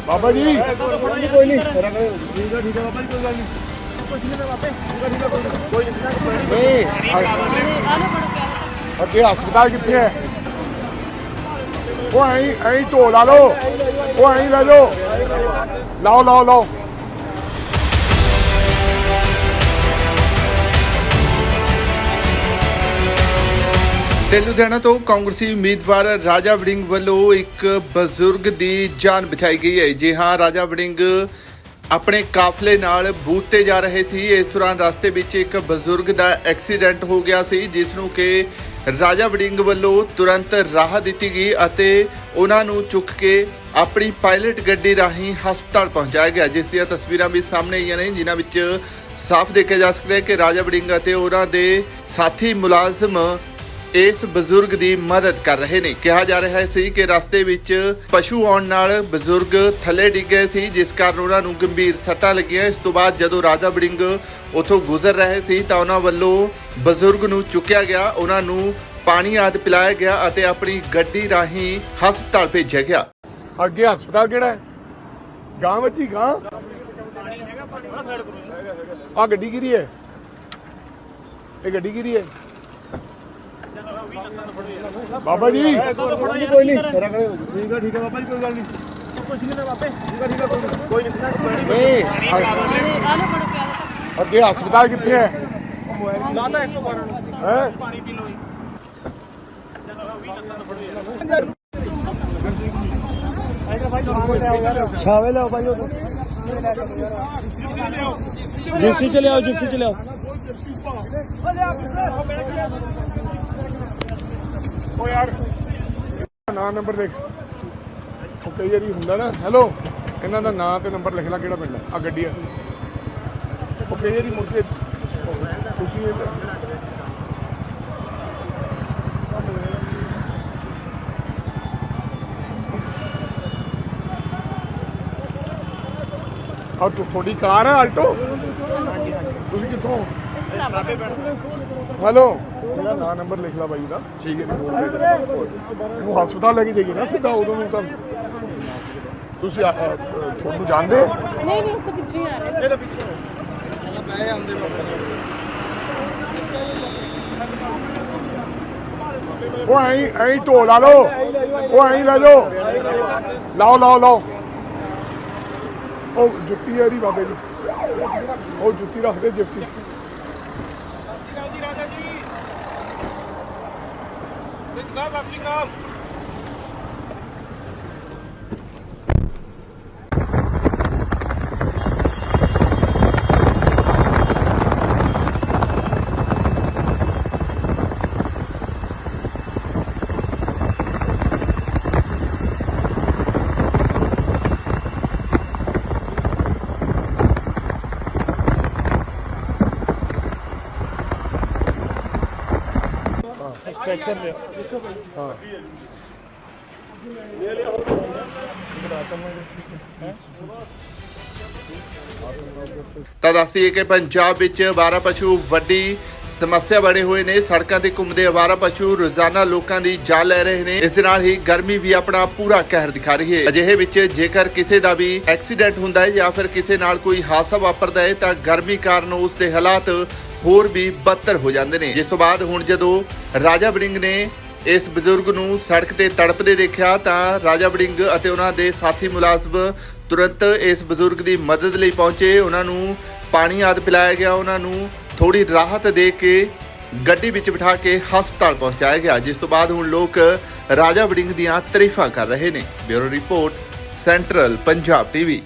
ਬਾਬਾ ਜੀ। ਕੋਈ ਨਹੀਂ। ਠੀਕ ਹੈ ਠੀਕ ਹੈ ਬਾਬਾ ਜੀ ਕੋਈ ਗੱਲ ਨਹੀਂ ਨਹੀਂ ਅੱਗੇ ਹਸਪਤਾਲ ਕਿੱਥੇ ਹੈ? ਉਹ ਐਂ ਐਂ ਢੋ ਲਾ ਲਓ। ਉਹ ਐਂ ਲੈ ਜਾਓ ਲਾਓ ਲਾਓ ਲਾਓ। ਤੇ ਲੁਧਿਆਣਾ ਤੋਂ ਕਾਂਗਰਸੀ ਉਮੀਦਵਾਰ ਰਾਜਾ ਵੜਿੰਗ ਵੱਲੋਂ ਇੱਕ ਬਜ਼ੁਰਗ ਦੀ ਜਾਨ ਬਚਾਈ ਗਈ ਹੈ। ਜੀ ਹਾਂ, ਰਾਜਾ ਵੜਿੰਗ ਆਪਣੇ ਕਾਫਲੇ ਨਾਲ ਬੂਥ ਤੇ ਜਾ ਰਹੇ ਸੀ। ਇਸ ਦੌਰਾਨ ਰਸਤੇ ਵਿੱਚ ਇੱਕ ਬਜ਼ੁਰਗ ਦਾ ਐਕਸੀਡੈਂਟ ਹੋ ਗਿਆ ਸੀ, ਜਿਸ ਨੂੰ ਕਿ ਰਾਜਾ ਵੜਿੰਗ ਵੱਲੋਂ ਤੁਰੰਤ ਰਾਹ ਦਿੱਤੀ ਗਈ ਅਤੇ ਉਹਨਾਂ ਨੂੰ ਚੁੱਕ ਕੇ ਆਪਣੀ ਪਾਇਲਟ ਗੱਡੀ ਰਾਹੀਂ ਹਸਪਤਾਲ ਪਹੁੰਚਾਇਆ ਗਿਆ, ਜਿਸ ਦੀਆਂ ਤਸਵੀਰਾਂ ਵੀ ਸਾਹਮਣੇ ਆਈਆਂ ਨੇ, ਜਿਨ੍ਹਾਂ ਵਿੱਚ ਸਾਫ਼ ਦੇਖਿਆ ਜਾ ਸਕਦਾ ਹੈ ਕਿ ਰਾਜਾ ਵੜਿੰਗ ਅਤੇ ਉਹਨਾਂ ਦੇ ਸਾਥੀ ਮੁਲਾਜ਼ਮ ਇਸ ਬਜ਼ੁਰਗ ਦੀ ਮਦਦ ਕਰ ਰਹੇ ਨੇ। ਕਿਹਾ ਜਾ ਰਿਹਾ ਸੀ ਕਿ ਰਸਤੇ ਵਿੱਚ ਪਸ਼ੂ ਆਉਣ ਨਾਲ ਬਜ਼ੁਰਗ ਥੱਲੇ ਡਿੱਗ ਗਏ ਸੀ, ਜਿਸ ਕਾਰਨ ਉਹਨਾਂ ਨੂੰ ਗੰਭੀਰ ਸੱਟਾਂ ਲੱਗੀਆਂ। ਇਸ ਤੋਂ ਬਾਅਦ ਜਦੋਂ ਰਾਜਾ ਬੜਿੰਗ ਉਥੋਂ ਗੁਜ਼ਰ ਰਹੇ ਸੀ, ਤਾਂ ਉਹਨਾਂ ਵੱਲੋਂ ਬਜ਼ੁਰਗ ਨੂੰ ਚੁੱਕਿਆ ਗਿਆ, ਉਹਨਾਂ ਨੂੰ ਪਾਣੀ ਆਦਿ ਪਿਲਾਇਆ ਗਿਆ ਅਤੇ ਆਪਣੀ ਗੱਡੀ ਰਾਹੀਂ ਹਸਪਤਾਲ ਭੇਜਿਆ ਗਿਆ। ਅੱਗੇ ਹਸਪਤਾਲ ਕਿਹੜਾ ਹੈ? ਗਾਂ ਵਿੱਚ ਹੀ ਗਾਂ ਆ ਗੱਡੀ ਕਿਹਦੀ ਹੈ? ਇਹ ਗੱਡੀ ਕਿਹਦੀ ਹੈ? ਬਾਬਾ ਜੀ ਕੋਈ ਨਹੀਂ ਠੀਕ ਹੈ ਠੀਕ ਹੈ ਬਾਬਾ ਜੀ ਕੋਈ ਗੱਲ ਨਹੀਂ ਕੁਛ ਨਹੀਂ ਬਾਬੇ ਠੀਕ ਹੈ ਠੀਕ ਹੈ ਕੋਈ ਨਹੀਂ ਨਹੀਂ ਅੱਗੇ ਹਸਪਤਾਲ ਕਿੱਥੇ ਹੈ ਨਾ ਤਾਂ 112 ਹੈ ਪਾਣੀ ਪੀ ਲਓ ਜੀ ਛਾਵੇ ਲਿਆਓ ਭਾਈ ਉਹ ਜਿਪਸੀ ਚ ਲਿਆਓ ਜਿਪਸੀ ਯਾਰ। ਨਾਂ ਨੰਬਰ ਦੇਖ। ਉਹ ਕਈ ਵਾਰੀ ਹੁੰਦਾ ਨਾ ਹੈਲੋ ਇਹਨਾਂ ਦਾ ਨਾਂ ਤੇ ਨੰਬਰ ਲਿਖ ਲੈ ਕਿਹੜਾ ਪਿੰਡ ਆ। ਗੱਡੀ ਆ। ਉਹ ਕਈ ਵਾਰੀ ਮੁੜ ਕੇ ਤੁਸੀਂ ਇਹ ਆ ਤੂੰ ਥੋੜੀ ਕਾਰ ਹੈ ਆਲਟੋ? ਤੁਸੀਂ ਕਿੱਥੋਂ? ਹੈਲੋ। ਇਹਦਾ ਨਾਂ ਨੰਬਰ ਲਿਖ ਲਾ ਬਾਈ ਦਾ। ਠੀਕ ਹੈ ਦੇ ਇਹਨੂੰ ਹਸਪਤਾਲ ਲੈ ਕੇ ਜਾਈਏ ਨਾ ਸਿੱਧਾ ਉਦੋਂ ਨੂੰ ਤਾਂ ਤੁਸੀਂ ਆ- ਆ, ਤੁਹਾਨੂੰ ਜਾਣਦੇ ਹੋ? ਨਹੀਂ ਨਹੀਂ ਉਸ ਤੋਂ ਪਿੱਛੇ ਹੀ ਆ ਰਹੇ ਉਹ ਐਂ ਐਂ ਢੋ ਲਾ ਲਓ। ਉਹ ਐਂ ਲੈ ਜਾਓ ਲਾਓ ਲਾਓ ਲਾਓ। ਉਹ ਜੁੱਤੀ ਹੈ ਦੀ ਬਾਬੇ ਦੀ। ਉਹ ਜੁੱਤੀ ਰੱਖਦੇ ਜਿਪਸੀ 'ਚ। Vem cá, vai ficar. Stretcher ਲਿਆਓ ਹਾਂ। ਤਾਂ ਦੱਸੀਏ ਕਿ ਪੰਜਾਬ ਵਿੱਚ ਅਵਾਰਾ ਪਸ਼ੂ ਵੱਡੀ ਸਮੱਸਿਆ ਬਣੇ ਹੋਏ ਨੇ। ਸੜਕਾਂ ਤੇ ਘੁੰਮਦੇ ਅਵਾਰਾ ਪਸ਼ੂ ਰੋਜ਼ਾਨਾ ਲੋਕਾਂ ਦੀ ਜਾਨ ਲੈ ਰਹੇ ਨੇ। ਇਸ ਨਾਲ ਹੀ ਗਰਮੀ ਵੀ ਆਪਣਾ ਪੂਰਾ ਕਹਿਰ ਦਿਖਾ ਰਹੀ ਹੈ। ਅਜਿਹੇ ਵਿੱਚ ਜੇਕਰ ਕਿਸੇ ਦਾ ਵੀ ਐਕਸੀਡੈਂਟ ਹੁੰਦਾ ਹੈ ਜਾਂ ਫਿਰ ਕਿਸੇ ਨਾਲ ਕੋਈ ਹਾਦਸਾ ਵਾਪਰਦਾ ਹੈ, ਤਾਂ ਗਰਮੀ ਕਾਰਨ ਉਸ ਦੇ ਹਾਲਾਤ ਹੋਰ ਵੀ ਬੱਤਰ ਹੋ ਜਾਂਦੇ ਨੇ। ਜਿਸ ਤੋਂ ਬਾਅਦ ਹੁਣ ਜਦੋਂ ਰਾਜਾ ਬੜਿੰਗ ਨੇ ਇਸ ਬਜ਼ੁਰਗ ਨੂੰ ਸੜਕ ਤੇ ਤੜਪਦੇ ਦੇਖਿਆ ਤਾਂ ਰਾਜਾ ਬੜਿੰਗ ਅਤੇ ਉਹਨਾਂ ਦੇ ਸਾਥੀ ਮੁਲਾਜ਼ਮ ਤੁਰੰਤ ਇਸ ਬਜ਼ੁਰਗ ਦੀ ਮਦਦ ਲਈ ਪਹੁੰਚੇ। ਉਹਨਾਂ ਨੂੰ ਪਾਣੀ ਆਦਿ ਪਿਲਾਇਆ ਗਿਆ। ਉਹਨਾਂ ਨੂੰ ਥੋੜੀ ਰਾਹਤ ਦੇ ਕੇ ਗੱਡੀ ਵਿੱਚ ਬਿਠਾ ਕੇ ਹਸਪਤਾਲ ਪਹੁੰਚਾਇਆ ਗਿਆ। ਜਿਸ ਤੋਂ ਬਾਅਦ ਹੁਣ ਲੋਕ ਰਾਜਾ ਬੜਿੰਗ ਦੀਆਂ ਤਾਰੀਫਾਂ ਕਰ ਰਹੇ ਨੇ। Bureau report, central Punjab TV.